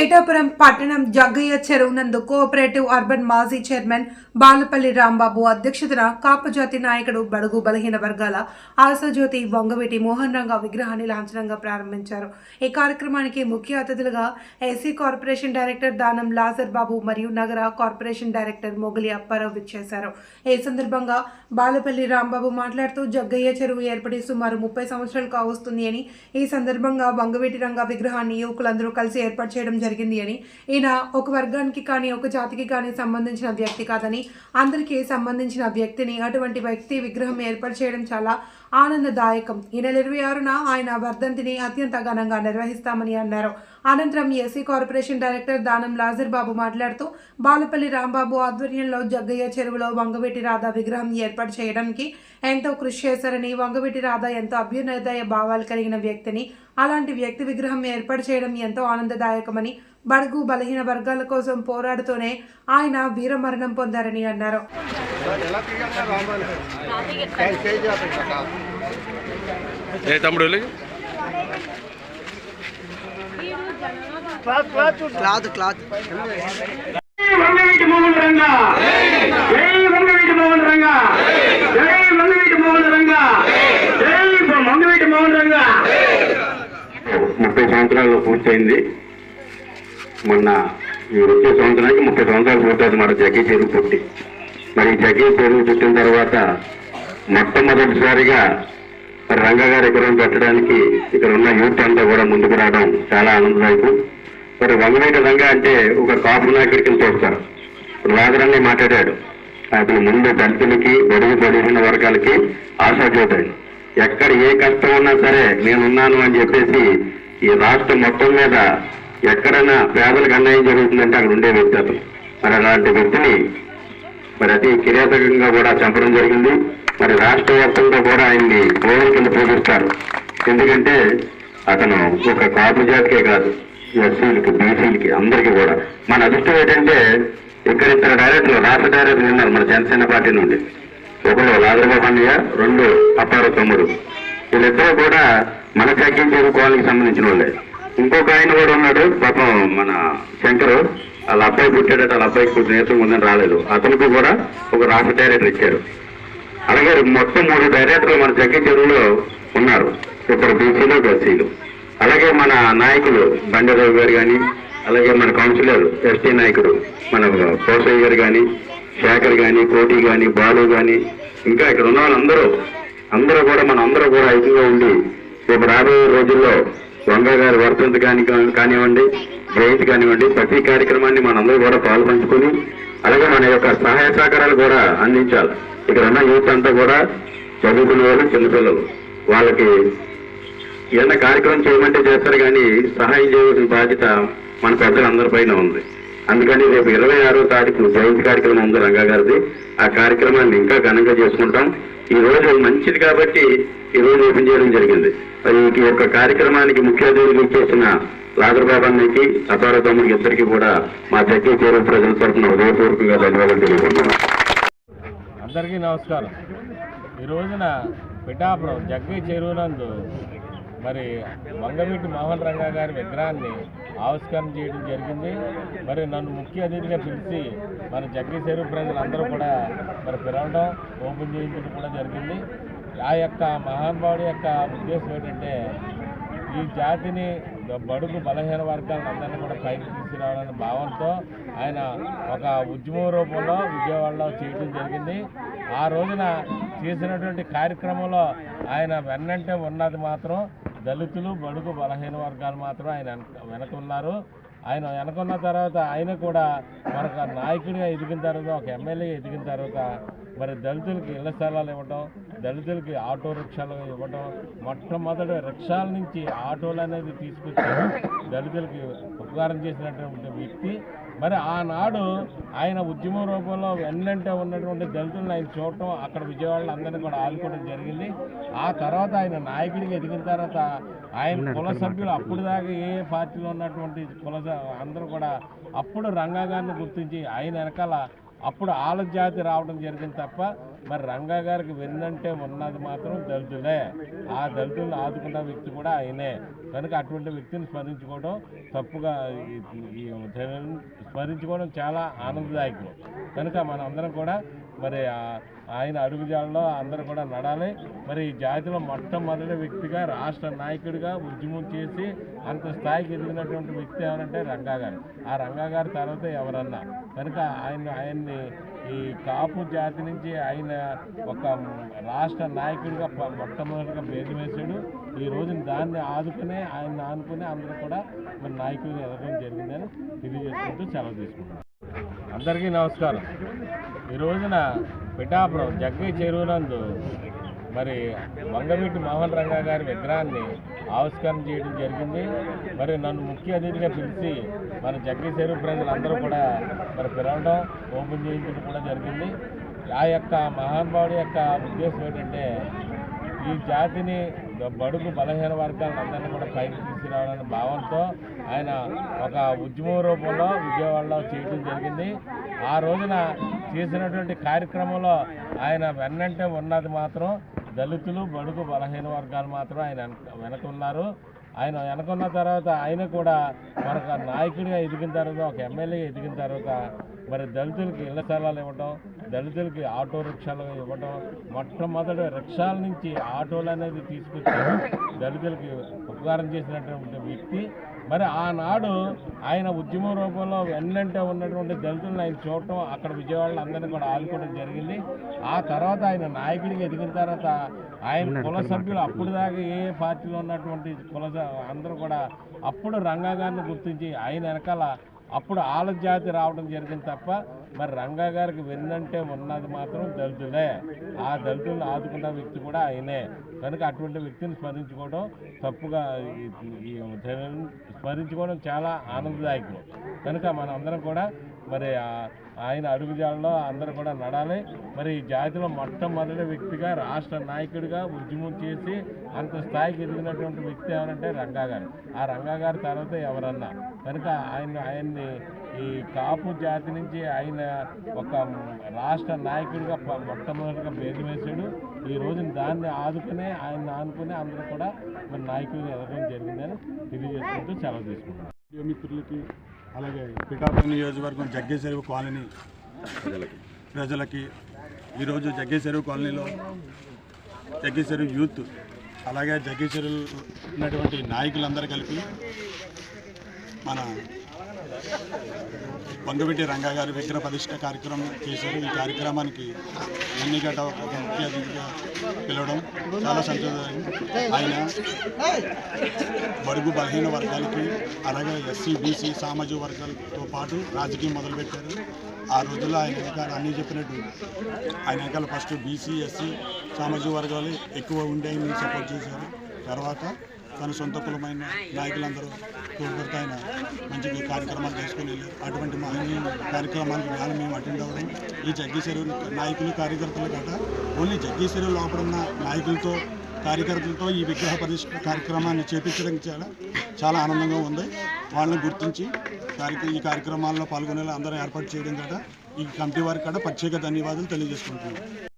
పిఠాపురం పట్టణం జగ్గయ్య చెరువు నందు cooperative urban మాజీ చైర్మన్ బాలపల్లి రాంబాబు అధ్యక్షతన కాపజాతి నాయకుడు బడుగు బలహీన వర్గాల ఆశాజ్యోతి వంగవీటి మోహన్ రంగ విగ్రహాన్ని లాంఛనంగా ప్రారంభించారు. ఈ కార్యక్రమానికి ముఖ్య అతిథులుగా ఏసీ కార్పొరేషన్ డైరెక్టర్ దానం లాజర్ బాబు మరియు నగర కార్పొరేషన్ డైరెక్టర్ మొగలి అప్పారావు విచ్చేశారు. ఈ సందర్భంగా బాలపల్లి రాంబాబు మాట్లాడుతూ జగ్గయ్య చెరువు ఏర్పడి సుమారు ముప్పై సంవత్సరాలు కావస్తుంది అని ఈ సందర్భంగా వంగవీటి రంగ విగ్రహాన్ని యువకులందరూ కలిసి ఏర్పాటు చేయడం జరిగింది. అని. ఈయన ఒక వర్గానికి కానీ ఒక జాతికి కానీ సంబంధించిన వ్యక్తి కాదని అందరికీ సంబంధించిన వ్యక్తిని అటువంటి వ్యక్తి విగ్రహం ఏర్పాటు చేయడం చాలా ఆనందదాయకం. ఈ నెల ఇరవై ఆరున ఆయన వర్ధంతిని అత్యంత ఘనంగా నిర్వహిస్తామని అన్నారు. అనంతరం ఎస్సీ కార్పొరేషన్ డైరెక్టర్ దానం లాజర్ బాబు మాట్లాడుతూ బాలపల్లి రాంబాబు ఆధ్వర్యంలో జగ్గయ్య చెరువులో వంగవీటి రాధ విగ్రహం ఏర్పాటు చేయడానికి ఎంతో కృషి చేశారని వంగవీటి రాధ ఎంతో అభ్యున్నదయ భావాలు కలిగిన వ్యక్తిని అలాంటి వ్యక్తి విగ్రహం ఏర్పాటు చేయడం ఎంతో ఆనందదాయకమని బడుగు బలహీన వర్గాల కోసం పోరాడుతూనే ఆయన వీరమరణం పొందారని అన్నారు. ఏ తమ్ముడు వెళ్ళి? Cloth cloth. వంగవీటి మోహన్ రంగా జై వంగవీటి మోహన్ రంగా జై వంగవీటి మోహన్ రంగా జై వంగవీటి మోహన్ రంగా ముప్పై సంవత్సరాలు పూర్తయింది. మొన్న ఈ వచ్చే సంవత్సరానికి ముప్పై సంవత్సరాలు పూర్తవుతుంది మన జగ్గి చెరువు పుట్టి. మరి జగ్గి చెరువు పుట్టిన తర్వాత మొట్టమొదటిసారిగా మరి రంగా విగ్రహం పెట్టడానికి ఇక్కడ ఉన్న యూత్ అంతా కూడా ముందుకు రావడం చాలా ఆనందదాయకం. మరి వంగవేట రంగ అంటే ఒక కాపు నాయకుడికి చూస్తారు ఇప్పుడు మాట్లాడాడు. అతను ముందు దళితులకి బడుగు పడిన వర్గాలకి ఆశాజ్యోతాడు ఎక్కడ ఏ కష్టం ఉన్నా సరే నేనున్నాను అని చెప్పేసి ఈ రాష్ట్రం మొత్తం మీద ఎక్కడైనా పేదలకు అన్యాయం జరుగుతుందంటే అక్కడ ఉండే వ్యక్తి అతను మరి అలాంటి వ్యక్తిని మరి అతి కిరాతకంగా కూడా చంపడం జరిగింది. మరి రాష్ట్ర వ్యాప్తంగా కూడా ఆయన్ని గోవుల కింద పూజిస్తారు ఎందుకంటే అతను ఒక కాపు జాతికే కాదు ఎస్సీలకి బీసీలకి అందరికీ కూడా. మన అదృష్టం ఏంటంటే ఇక్కడ ఇద్దరు డైరెక్టర్లు రాష్ట్ర డైరెక్టర్లు ఉన్నారు మన జనసేన పార్టీ నుండి. ఒకరు లాదరబాబు అన్నయ్య రెండు అప్పారు తమ్ముడు. వీళ్ళిద్దరూ కూడా మన చక్యం చదువుకోవాలని సంబంధించిన వాళ్ళే. ఇంకొక ఆయన కూడా ఉన్నాడు పాపం మన శంకరు. వాళ్ళ అబ్బాయి పుట్టాడట వాళ్ళ అబ్బాయికి కొంచెం నేత్రం ఉందని రాలేదు. అతనికి కూడా ఒక రాష్ట్ర డైరెక్టర్ ఇచ్చారు. అలాగే మొత్తం మూడు డైరెక్టర్లు మన జగ్గి చెరువులో ఉన్నారు. ఇద్దరు బీసీలు ఎస్సీలు అలాగే మన నాయకులు బండరావు గారు కానీ అలాగే మన కౌన్సిలర్ ఎస్టీ నాయకుడు మన కోసయ్య గారు కానీ శేఖర్ కానీ కోటి కానీ బాలు కానీ ఇంకా ఇక్కడ ఉన్న వాళ్ళందరూ అందరూ కూడా మన అందరూ కూడా ఐక్యంగా ఉండి రేపు రాబోయే రోజుల్లో వంగ గారి వర్ధంతి కాని కానివ్వండి జయంతి కానివ్వండి ప్రతి కార్యక్రమాన్ని మనందరూ కూడా పాల్పంచుకొని అలాగే మన యొక్క సహాయ సహకారాలు కూడా అందించాలి. ఇక్కడ ఉన్న యూత్ అంతా కూడా చదువుకునే వాళ్ళు చిన్నపిల్లలు వాళ్ళకి ఏదైనా కార్యక్రమం చేయమంటే చేస్తారు కానీ సహాయం చేయవలసిన బాధ్యత మన పెద్దలందరిపైన ఉంది. అందుకని రేపు ఇరవై ఆరో తారీఖు జయంతి కార్యక్రమం ఉంది రంగా గారిది. ఆ కార్యక్రమాన్ని ఇంకా ఘనంగా చేసుకుంటాం. ఈ రోజు మంచిది కాబట్టి ఈ రోజు ఓపెన్ చేయడం జరిగింది. మరి ఈ యొక్క కార్యక్రమానికి ముఖ్య అతిథులు ఇచ్చేసిన లాదర్బాబు అన్నకి అపార తమ్ముడికి ఇద్దరికి కూడా మా దగ్గర చేరు ప్రజల తరఫున హృదయపూర్వకంగా ధన్యవాదాలు తెలియకుంటున్నాం అందరికీ నమస్కారం. ఈ రోజున పిఠాపురం జగ్గై చెరువునందు మరి వంగవీటి మోహన్ రంగా గారి విగ్రహాన్ని ఆవిష్కరణ చేయడం జరిగింది. మరి నన్ను ముఖ్య అతిథిగా పిలిచి మన జగ్గీసేరు ప్రజలందరూ కూడా మరి పిలవడం ఓపెన్ చేయించడం కూడా జరిగింది. ఆ యొక్క మహానుభావుడి యొక్క ఉద్దేశం ఏంటంటే ఈ జాతిని బడుగు బలహీన వర్గాలను అందరినీ కూడా పైకి తీసుకురావాలనే భావంతో ఆయన ఒక ఉద్యమం రూపంలో విజయవాడలో చేయడం జరిగింది. ఆ రోజున చేసినటువంటి కార్యక్రమంలో ఆయన వెన్నంటే ఉన్నది మాత్రం దళితులు బడుగు బలహీన వర్గాలు మాత్రం ఆయన వెనక- ఉన్నారు. ఆయన వెనకున్న తర్వాత ఆయన కూడా మరొక నాయకుడిగా ఎదిగిన తర్వాత ఒక ఎమ్మెల్యే ఎదిగిన తర్వాత మరి దళితులకి ఇళ్ళ స్థలాలు ఇవ్వటం దళితులకి ఆటో రిక్షాలు ఇవ్వటం మొట్టమొదటి రిక్షాల నుంచి ఆటోలు అనేది తీసుకొచ్చి దళితులకి ఉపకారం చేసినటువంటి వ్యక్తి మరి ఆనాడు ఆయన ఉద్యమం రూపంలో వెన్నంటే ఉన్నటువంటి దళితులను ఆయన చూడటం అక్కడ విజయవాడలో అందరినీ కూడా ఆదుకోవడం జరిగింది. ఆ తర్వాత ఆయన నాయకుడిగా ఎదిగిన తర్వాత ఆయన కుల సభ్యులు అప్పుడు దాకా ఏ పార్టీలో ఉన్నటువంటి కుల అందరూ కూడా అప్పుడు రంగా గారిని గుర్తించి ఆయన వెనకాల అప్పుడు ఆల జాతి రావడం జరిగింది తప్ప మరి రంగా గారికి వెన్నంటే ఉన్నది మాత్రం దళితులే. ఆ దళితులను ఆదుకున్న వ్యక్తి కూడా ఆయనే. కనుక అటువంటి వ్యక్తిని స్మరించుకోవడం తప్పుగా ఈ- స్మరించుకోవడం చాలా ఆనందదాయకం. కనుక మనందరం కూడా మరి ఆయన అడుగుజాడలో అందరూ కూడా నడాలి. మరి ఈ జాతిలో మొట్టమొదటి వ్యక్తిగా రాష్ట్ర నాయకుడిగా ఉద్యమం చేసి అంత స్థాయికి ఎదిగినటువంటి వ్యక్తి ఎవరంటే రంగా గారు. ఆ రంగా గారి తర్వాత ఎవరన్నా. కనుక ఆయన ఆయన్ని ఈ కాపు జాతి నుంచి ఆయన ఒక రాష్ట్ర నాయకుడిగా మొట్టమొదటిగా భేదం వేశాడు. ఈ రోజున దాన్ని ఆదుకునే ఆయన ఆనుకునే అందరూ కూడా మరి నాయకుడిగా ఎదగడం జరిగిందని తెలియజేసుకుంటూ సెలవు తీసుకుంటున్నాను అందరికీ నమస్కారం. ఈ రోజున పిఠాపురం జగ్గయ్య చెరువునందు మరి వంగవీటి మోహన్ రంగా గారి విగ్రహాన్ని ఆవిష్కరణ చేయడం జరిగింది. మరి నన్ను ముఖ్య అతిథిగా పిలిచి మన జగ్గి చెరువు ప్రజలందరూ కూడా మరి పిలవడం ఓపెన్ చేయించడం కూడా జరిగింది. ఆ యొక్క మహానుభావుడి యొక్క ఉద్దేశం ఏంటంటే ఈ జాతిని బడుగు బలహీన వర్గాలను అందరినీ కూడా పైకి తీసుకురావాలనే భావంతో ఆయన ఒక ఉద్యమ రూపంలో విజయవాడలో చేయడం జరిగింది. ఆ రోజున చేసినటువంటి కార్యక్రమంలో ఆయన వెన్నంటే ఉన్నది మాత్రం దళితులు బడుగు బలహీన వర్గాలు మాత్రం ఆయన వెనక- ఉన్నారు. ఆయన వెనకున్న తర్వాత ఆయన కూడా మరొక నాయకుడిగా ఎదిగిన తర్వాత ఒక ఎమ్మెల్యే ఎదిగిన తర్వాత మరి దళితులకి ఇళ్ళ స్థలాలు ఇవ్వడం దళితులకి ఆటో రిక్షాలు ఇవ్వటం మొట్టమొదటి రిక్షాల నుంచి ఆటోలు అనేది తీసుకొచ్చి దళితులకి ఉపకారం చేసినటువంటి వ్యక్తి. మరి ఆనాడు ఆయన ఉద్యమ రూపంలో వెన్నంటే ఉన్నటువంటి దళితులను ఆయన చూడటం అక్కడ విజయవాడలో అందరినీ కూడా ఆదుకోవడం జరిగింది. ఆ తర్వాత ఆయన నాయకుడిగా ఎదిగిన తర్వాత ఆయన కుల సభ్యులు అప్పుడు దాకా ఏ పార్టీలో ఉన్నటువంటి కుల అందరూ కూడా అప్పుడు రంగా గారిని గుర్తించి ఆయన వెనకాల అప్పుడు ఆల జాతి రావడం జరిగింది తప్ప మరి రంగా గారికి వెన్నంటే ఉన్నది మాత్రం దళితులే. ఆ దళితులను ఆదుకున్న వ్యక్తి కూడా ఆయనే. కనుక అటువంటి వ్యక్తిని స్మరించుకోవడం తప్పుగా స్మరించుకోవడం చాలా ఆనందదాయకం. కనుక మనం అందరం కూడా మరి ఆయన ఆయన అడుగుజాడలో అందరూ కూడా నడాలి. మరి ఈ జాతిలో మొట్టమొదటి వ్యక్తిగా రాష్ట్ర నాయకుడిగా ఉద్యమం చేసి అంత స్థాయికి ఎదిగినటువంటి వ్యక్తి ఎవరంటే రంగా గారు. ఆ రంగా గారి తర్వాత ఎవరన్నా. కనుక ఆయన ఆయన్ని ఈ కాపు జాతి నుంచి ఆయన ఒక రాష్ట్ర నాయకుడిగా మొట్టమొదటిగా పేరు వేశాడు. ఈ రోజున దాన్ని ఆదుకునే ఆయన ఆనుకునే అందరూ కూడా మరి నాయకుడిని ఎదగడం జరిగిందని తెలియజేసుకుంటూ సెలవు తీసుకుంటున్నాను మిత్రులకి అలాగే పిఠాపురం నియోజకవర్గం జగ్గేశ్వరి కాలనీ ప్రజలకి. ఈరోజు జగ్గేశ్వరి కాలనీలో జగ్గేశ్వరి యూత్ అలాగే జగ్గేశ్వరి ఉన్నటువంటి నాయకులందరూ కలిపి మన వంగవీటి రంగా గారి విగ్రహ ప్రతిష్ట కార్యక్రమం చేశారు. ఈ కార్యక్రమానికి ఎన్నికట ఒక ముఖ్య అతిథిగా పిలవడం చాలా సంతోషం ఆయన బడుగు బలహీన వర్గాలకి అలాగే ఎస్సీ బీసీ సామాజిక వర్గాలతో పాటు రాజకీయం మొదలుపెట్టారు. ఆ రోజుల్లో ఆయన వెనకాల అన్నీ చెప్పినట్టు ఆయన వెనకాల ఫస్ట్ బీసీ ఎస్సీ సామాజిక వర్గాలు ఎక్కువ ఉండే సపోర్ట్ చేశారు. తర్వాత తన సొంత కులమైన నాయకులందరూ తోడ్పడితే ఆయన మంచిగా కార్యక్రమాలు చేసుకుని అటువంటి మహనీయ కార్యక్రమాలకు వేళ మేము అటెండ్ అవ్వడం ఈ జగ్గీశ్వరు నాయకులు కార్యకర్తలు కాక ఓన్లీ జగ్గేశ్వరి లోపల ఉన్న నాయకులతో కార్యకర్తలతో ఈ విగ్రహ ప్రతిష్ట కార్యక్రమాన్ని చేపించడం చాలా చాలా ఆనందంగా ఉంది. వాళ్ళని గుర్తించి ఈ కార్యక్రమాల్లో పాల్గొనేలా అందరూ ఏర్పాటు చేయడం గట ఈ కమిటీ వారికి కూడా ప్రత్యేక ధన్యవాదాలు తెలియజేసుకుంటున్నాను